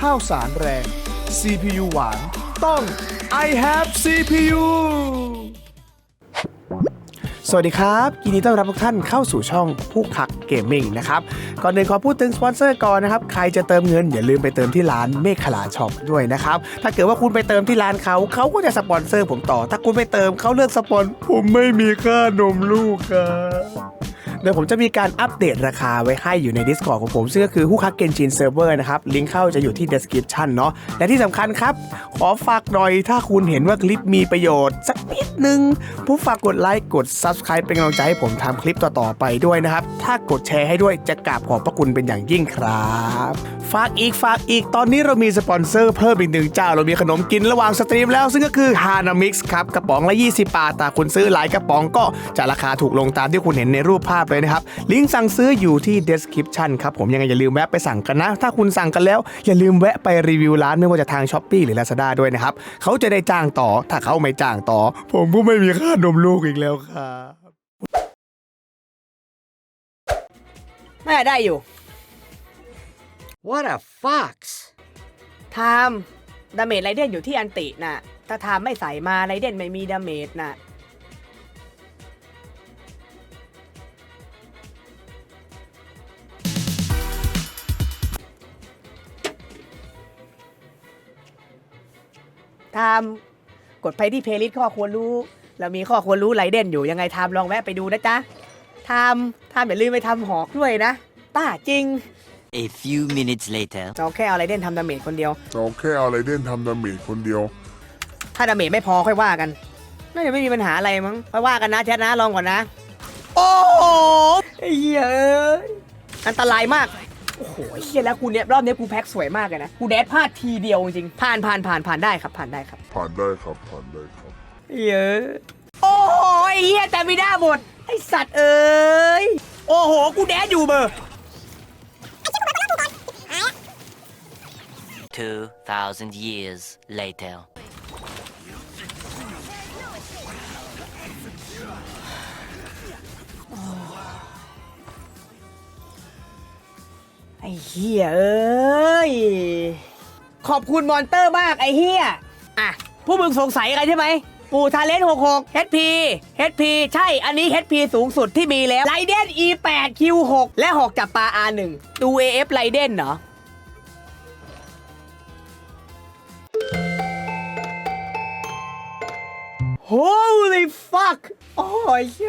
ข้าวสารแรง CPU หวาน ต้อง I have CPU สวัสดีครับยินดีต้อนรับทุกท่านเข้าสู่ช่องผู้คักเกมมิ่งนะครับก่อนอื่นขอพูดถึงสปอนเซอร์ก่อนนะครับ ใครจะเติมเงิน อย่าลืมไปเติมที่ร้านเมฆขลาช็อปด้วยนะครับ ถ้าเกิดว่าคุณไปเติมที่ร้านเขาเขาก็จะสปอนเซอร์ผมต่อ ถ้าคุณไปเติมเขาเลือกสปอน ผมไม่มีค่านมลูกครับ เดี๋ยวผมจะมีการอัปเดตราคาไว้ให้อยู่ใน Discord ของผมซึ่งก็คือฮู้คักเกนจินเซิร์ฟเวอร์นะครับลิงก์เข้าจะอยู่ที่ description เนาะและที่สำคัญครับ ขอฝากหน่อยถ้าคุณเห็นว่าคลิปมีประโยชน์ สักนิดนึงผู้ฝากกดไลค์กด Subscribe เป็นกำลังใจให้ผมทำคลิปต่อๆไปด้วยนะครับ ถ้ากดแชร์ให้ด้วยจะกราบขอบพระคุณเป็นอย่างยิ่งครับฝากอีกฝากอีกตอนนี้เรามีสปอนเซอร์เพิ่มอีกหนึ่งเจ้าเรามีขนมกินระหว่างสตรีมแล้ว ซึ่งก็คือ Hana Mix ครับกระป๋องละ 20 บาทแต่คุณซื้อหลายกระป๋องก็จะราคาถูกลงตามที่คุณเห็นในรูปภาพเลยนะครับ ลิงก์สั่งซื้ออยู่ที่ description ครับผมยังไงอย่าลืมแวะไปสั่งกันนะ ถ้าคุณสั่งกันแล้ว อย่าลืมแวะไปรีวิวร้านไม่ว่าจะทาง s h อ p e e หรือ Lazada ด้วยนะครับเขาจะได้จ้างต่อถ้าเขาไม่จ้างต่อ ผมก็ไม่มีค่านมลูกอีกแล้วครับน่าจะได้อยู่ What a fox! ไทม์ดาเมจไรเดนอยู่ที่อันติน่ะถ้าไทม์ไม่ใส่มาไรเดนไม่มีดาเมจน่ะไทม์กดไปที่เพลย์ลิสต์ข้อควรรู้ เรามีข้อควรรู้ไรเดนอยู่ยังไงไทม์ลองแวะไปดูนะจ๊ะไทม์ไทม์อย่าลืมไปทำหอกด้วยนะป้าจริง A few minutes later. เราแค่เอาไรเดนทำดาเมจคนเดียว เราแค่เอาไรเดนทำดาเมจคนเดียว ถ้าดาเมจไม่พอค่อยว่ากัน น่าจะไม่มีปัญหาอะไรมั้งค่อยว่ากันนะแชทนะลองก่อนนะ โอ้โหไอ้เหี้ยเอ้ยอันตรายมาก โอ้โหไอ้เหี้ยแล้วกูเนี่ยรอบนี้กูแพ็คสวยมากเลยนะ กูแดดพลาดทีเดียวจริงๆผ่านผ่านผ่านผ่านได้ครับ ผ่านได้ครับผ่านได้ครับผ่านได้ครับ เยอะโอ้โหไอ้เหี้ยแต่ไม่ได้หมดไอ้สัตว์เอ้ยโอ้โห กูแดดอยู่เบอร์ 2,000 years later. เฮียเอ้ย ขอบคุณมอนเตอร์มากไอ้เฮียอะพวกมึงสงสัยอะไรใช่ไหม ปู่ทาเลน66 HP HP ใช่ อันนี้ HP สูงสุดที่มีแล้วไรเดน E8 Q6 และหอกจับปลา R1 ดู AF ไรเดนเหรอ Holy fuck โอ้ยเช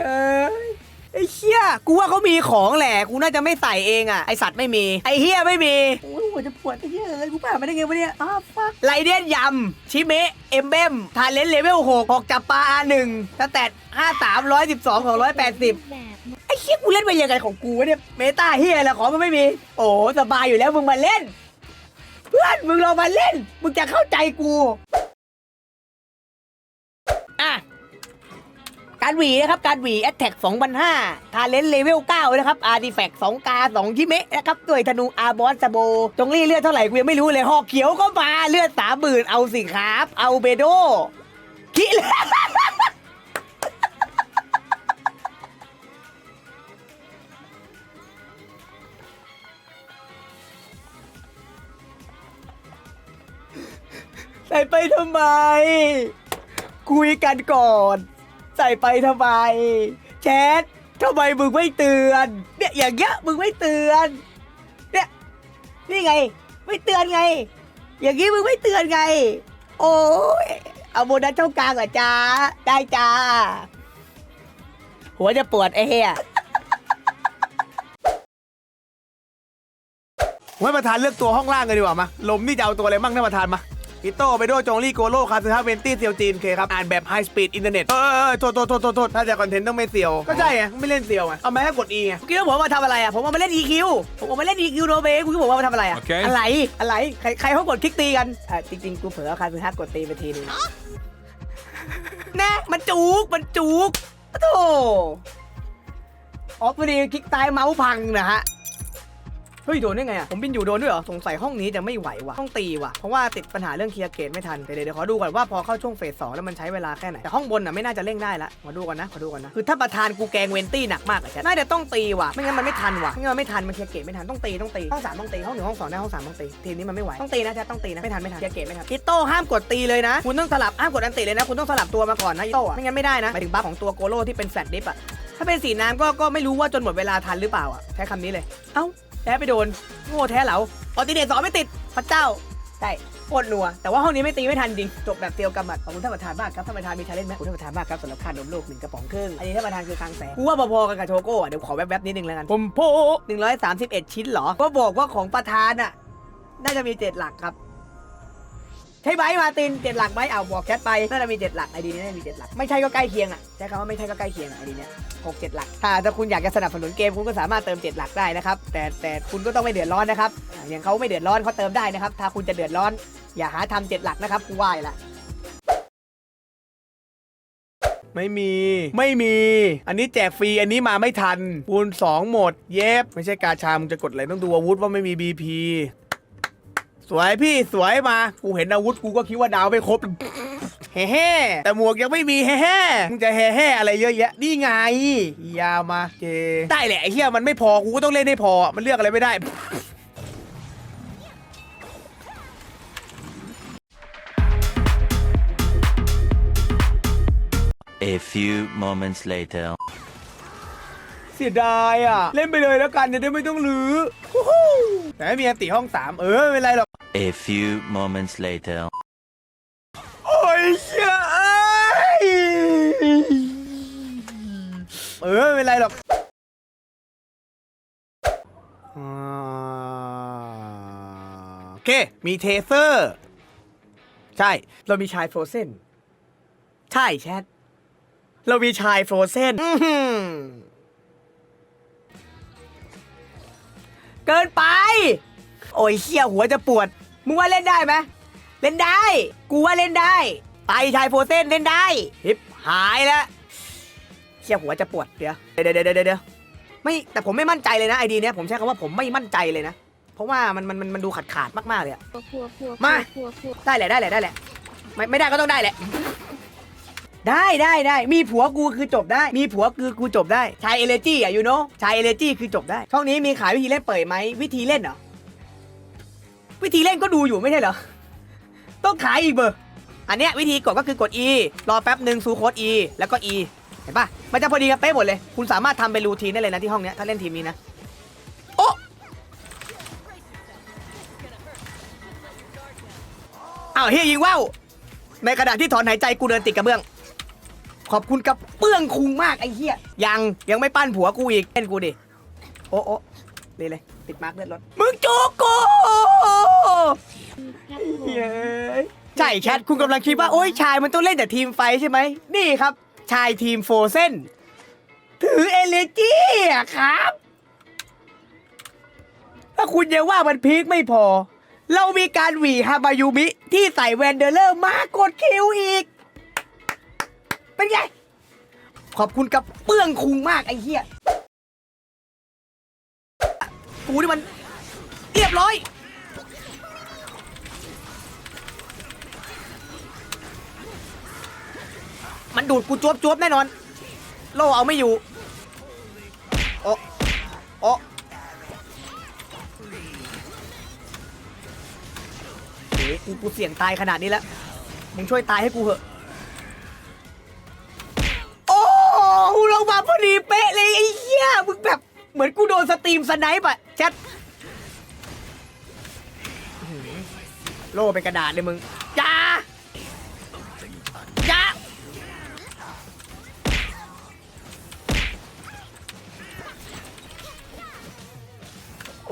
ย ไอ้เชี่ยกูว่าเขามีของแหละ กูน่าจะไม่ใส่เองอะ ไอสัตว์ไม่มี ไอเฮียไม่มี โอ้ยหัวจะปวดไอ้เฮียเอ้ยกูผ่านมาได้ไงวะเนี่ยอ้าวฟักไรเดนยำ ชิเมะ เอมเบม ทาเลนเลเวล6หอกจับปลาหนึ่งสแตทห้าสามร้อยสิบสองของร้อยแปดสิบไอ้เฮียกูเล่นไปยังไงของกูวะเนี่ย เมตาเฮียละของมันไม่มี โอ้สบายอยู่แล้วมึงมาเล่น เพื่อนมึงลองมาเล่น มึงจะเข้าใจกู การหวีนะครับการหวีแอตแทก2005ทาเลนเลเวล9นะครับอาร์ติแฟก2กา2ชิเมะนะครับด้วยธนูอาร์บอสซาโบจงรี่เลือดเท่าไหร่กูยังไม่รู้เลยหอกเขียวก็มาเลือดสามหมื่นเอาสิครับ เอาเบโดคิเลยใส่ไปทำไม คุยกันก่อน ส่ไปทำไม แชททำไมมึงไม่เตือน เนี่ยอย่างเงี้ยมึงไม่เตือน เนี่ยนี่ไง ไม่เตือนไง อย่างงี้มึงไม่เตือนไง โอ้ยเอาโบนัสเท่ากลางเหรอจ้าได้จ้า หัวจะปวดไอ้เหี้ยผมให้ประธานเลือกตัวห้องล่างกันดีกว่ามาลมนี่จะเอาตัวอะไรมั่งท่านประธานมา อิโต้ไปโดจงลี่โกโลคาซึฮะเวนตี้เซียวจีนเคครับอ่านแบบไฮสปีดอินเทอร์เน็ตเออเออโทษโทษโทษโทษโทษถ้าจะคอนเทนต์ต้องไม่เซียวก็ใช่ไงไม่เล่นเซียวไงเอามาให้กด E ไงคิดว่าผมเอามาทำอะไรอะผมเอามาเล่น EQ ผมเอามาเล่น EQ โนเบคุณคิดว่าผมเอามาทำอะไรอะอะไรอะไรใครใครเขากดคลิกตีกันอะจริงๆกูเผลอเอาคาซึฮักกดตีไปทีนึงแน่มันจุกมันจุกโอ้โธ่อ๋อพอดีคลิกซ้ายเมาส์พังนะฮะเฮ้ยโดนได้ไงอะผมบินอยู่โดนด้วยเหรอสงสัยห้องนี้จะไม่ไหวว่ะต้องตีว่ะเพราะว่าติดปัญหาเรื่องเคลียร์เกตไม่ทันเดี๋ยวเดี๋ยวขอดูก่อนว่าพอเข้าช่วงเฟสสองแล้วมันใช้เวลาแค่ไหนแต่ห้องบนอะไม่น่าจะเร่งได้ละขอดูก่อนนะขอดูก่อนนะคือถ้าประธานกูแกงเวนตี้หนักมากอะแชทน่าจะต้องตีว่ะไม่งั้นมันไม่ทันว่ะไม่งั้นมันไม่ทันมันเคลียร์เกตไม่ทันต้องตีต้องตีห้องสามต้องตีห้องหนึ่งห้องสองได้ห้องสามต้องตีทีนี้มันไม่ไหวต้องตีนะแชทต้องตีนะไม่ทันไม่ทันเคลียร์เกตไม่ทันอิโต้ห้ามกดตีเลยนะคุณต้องสลับห้ามกดอันติเลยนะคุณต้องสลับตัวมาก่อนนะอิโต้ไม่งั้นไม่ได้นะหมายถึงบัฟของตัวโกโลที่เป็นแฟลตดิฟอะถ้าเป็นสีน้ำก็ก็ไม่รู้ว่าจนหมดเวลาทันหรือเปล่าอะใช้คำนี้เลยเอ้า แพ้ไปโดนโง่แท้เหลาออติเดตสองไม่ติดพระเจ้าใช่โคตรนัว แต่ว่าห้องนี้ไม่ตีไม่ทันจริง จบแบบเตียวกำมัดขอบคุณท่านประธานมากครับท่านประธานมีชาเลนจ์ไหมขอบคุณท่านประธานมากครับสำหรับค่านมลูกหนึ่งกระป๋องครึ่งอันนี้ท่านประธานคือคลังแสงกูว่าพอๆกันกับโชโก้อะเดี๋ยวขอแวบๆนิดนึงแล้วกันผมโพหนึ่งร้อยสามสิบเอ็ดชิ้นเหรอก็บอกว่าของประธานอะน่าจะมีเจ็ดหลักครับ ใช่ไหมมาตินเจ็ดหลักไหมเอาบอกแคทไปน่าจะมีเจ็ดหลักไอดีนี้น่าจะมีเจ็ดหลักไม่ใช่ก็ใกล้เคียงอะใช้คำว่าไม่ใช่ก็ใกล้เคียงอะไอดีเนี้ยหกเจ็ดหลัก ถ้าถ้าคุณอยากจะสนับสนุนเกมคุณก็สามารถเติมเจ็ดหลักได้นะครับ แต่แต่คุณก็ต้องไม่เดือดร้อนนะครับ อย่างเขาไม่เดือดร้อนเขาเติมได้นะครับ ถ้าคุณจะเดือดร้อน อย่าหาทำเจ็ดหลักนะครับกูว่าอยู่ละไม่มี ไม่มี อันนี้แจกฟรี อันนี้มาไม่ทันคูณ2หมด เย็บ ไม่ใช่กาชามึงจะกดอะไรต้องดูอาวุธว่าไม่มี BP สวยพี่สวยมา กูเห็นอาวุธกูก็คิดว่าดาวไม่ครบแฮ่แฮ่ๆแต่หมวกยังไม่มีแฮ่แฮ่ๆมึงจะแฮ่แฮ่ๆอะไรเยอะแยะนี่ไงยามาเจได้แหละไอ้เหี้ยมันไม่พอกูก็ต้องเล่นให้พอ มันเลือกอะไรไม่ได้ A few moments later. เสียดายอะ เล่นไปเลยแล้วกันจะได้ไม่ต้องลื้อฮู้ฮู้แต่ไม่มีอันติห้องสามเออไม่เป็นไรหรอก A few moments later. โอ้ยเชี่ยเอ้ยเออไม่เป็นไรหรอกอ่าโอเค มีเทเซอร์ ใช่ เรามีชายโฟรเซนใช่แชท เรามีชายโฟรเซนอื้อหือเกินไป โอ้ยเชี่ยหัวจะปวด มึงว่าเล่นได้ไหมเล่นได้ กูว่าเล่นได้ไปชายโฟรเซนเล่นได้ฮิปหายแล้วเชี่ยหัวจะปวดเดี๋ยวเดี๋ยวเดี๋ยวเดี๋ยวเดี๋ยวไม่แต่ผมไม่มั่นใจเลยนะไอดีเนี้ยผมใช้คำว่าผมไม่มั่นใจเลยนะ เพราะว่ามันมันมันมันดูขาดขาดๆมากๆเลยอะมาได้แหละได้แหละได้แหละ ไม่ไม่ได้ก็ต้องได้แหละได้ได้ได้มีผัวกูคือจบได้ มีผัวคือกูจบได้ชายเอเลจี้อะยูโนชายเอเลจี้คือจบได้ ช่องนี้มีขายวิธีเล่นเปิดไหมวิธีเล่นเหรอ วิธีเล่นก็ดูอยู่ไม่ใช่เหรอ ต้องขายอีกเบอร์ อันเนี้ยวิธีกดก็คือกด E รอแป๊บหนึ่งซูโค้ด E แล้วก็ E เห็นปะมันจะพอดีกันเป๊ะหมดเลย คุณสามารถทำเป็นรูทีนได้เลยนะที่ห้องเนี้ยถ้าเล่นทีมนี้นะ โอ้อ้าวเฮียยิงว่าวในขณะที่ถอนหายใจกูเดินติดกระเบื้อง ขอบคุณกับเปื้องคุงมากไอ้เหี้ยยังยังไม่ปั้นผัวกูอีกเล่นกูดิ โอ้โอ้เลยเลย ติดมาร์กเลือดรถมึงจูกู เย้ยใช่แชทคุณกำลังคิดว่า โอ้ยชายมันต้องเล่นแต่ทีมไฟใช่ไหม นี่ครับ ชายทีมโฟเซนถือเอเลจี้อะครับ ถ้าคุณยังว่ามันพีคไม่พอ เรามีการหวีฮาบายูมิที่ใส่แวนเดอร์เลอร์มากดคิวอีก เป็นไง ขอบคุณกับเปื้องคุงมากไอ้เหี้ย กูนี่มัน เรียบร้อย มันดูดกูจวบจวบแน่นอน โลเอาไม่อยู่ โอ้โอ้เฮ้กูกูเสี่ยงตายขนาดนี้แล้ว มึงช่วยตายให้กูเหอะ โอ้กูลงมาพอดีเป๊ะเลยไอ้เหี้ย มึงแบบเหมือนกูโดนสตรีมสไนป์อะแชทโล่เป็นกระดาษเลยมึง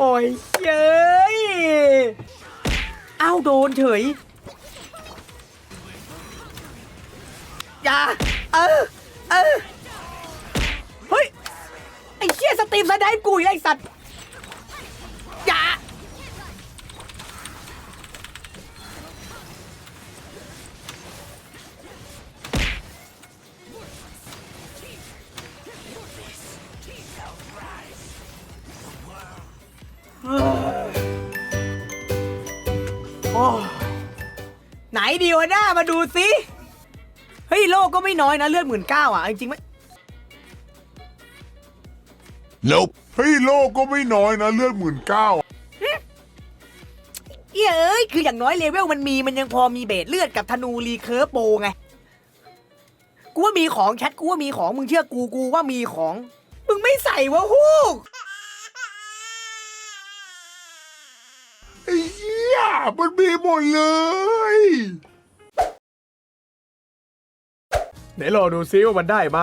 โอ้ยเย้ยเอ้าโดนเฉยอย่าเออเออเฮ้ย ไอ้เชี่ยสตรีมสไนป์กูอีกไอ้สัตว์ โอ้ไหนดีวะหน้ามาดูสิเฮ้ยโลกก็ไม่น้อยนะเลือดหมื่นเก้าอะ จริงๆไม่ Nope เฮ้ยโลกก็ไม่น้อยนะเลือดหมื่นเก้าเอ้ยเอ้ยคืออย่างน้อยเลเวลมันมีมันยังพอมีเบสเลือดกับธนูรีเคิร์ฟโบไง กูว่ามีของแชทกูว่ามีของมึงเชื่อกูกูว่ามีของ มึงไม่ใส่วะฮูก ไอ้เหี้ย มันมีหมดเลยไหนรอดูซิว่ามันได้ไหม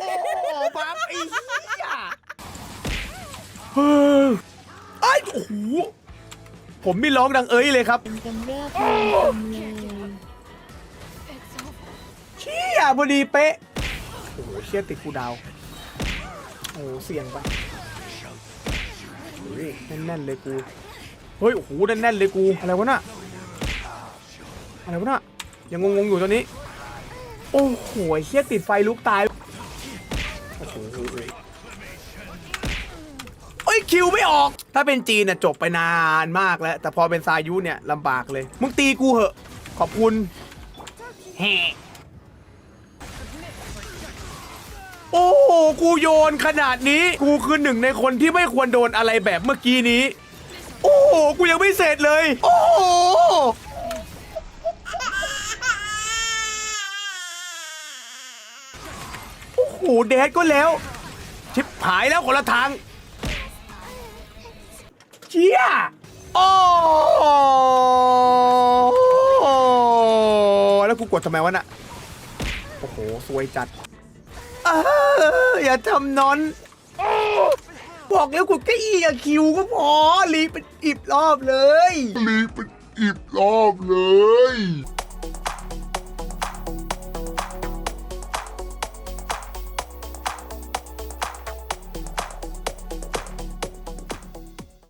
โอ้บัฟไอ้เหี้ยเฮ้ยไอ้โอ้โหผมไม่ร้องดังเอ้ยเลยครับกำเริบเลยเชี่ยพอดีเป๊ะโอ้โหเชี่ยติดกูดาว โอ้โหเสี่ยงไป แน่นๆเลยกูเฮ้ยโอ้โหแน่นๆเลยกูอะไรวะน่ะอะไรวะน่ะยังงงๆอยู่ตอนนี้ โอ้โหเฮียติดไฟลุกตายโอ้โหเอ้ยคิวไม่ออก ถ้าเป็นจีนน่ะจบไปนานมากแล้ว แต่พอเป็นซายุเนี่ยลำบากเลย มึงตีกูเหอะ ขอบคุณแห่ โอ้โหกูโยนขนาดนี้กูคือหนึ่งในคนที่ไม่ควรโดนอะไรแบบเมื่อกี้นี้ โอ้โหกูยังไม่เสร็จเลย โอ้โหโอ้โหแดดก็แล้ว ชิบหายแล้วคนละทางเชี่ยโอ้แล้วกูกดทำไมวะน่ะโอ้โห สวยจัด เอออย่าทำนอน บอกแล้วกูแค่อีกับคิวก็พอรีบเป็นอิบรอบเลย รีบเป็นอิบรอบเลย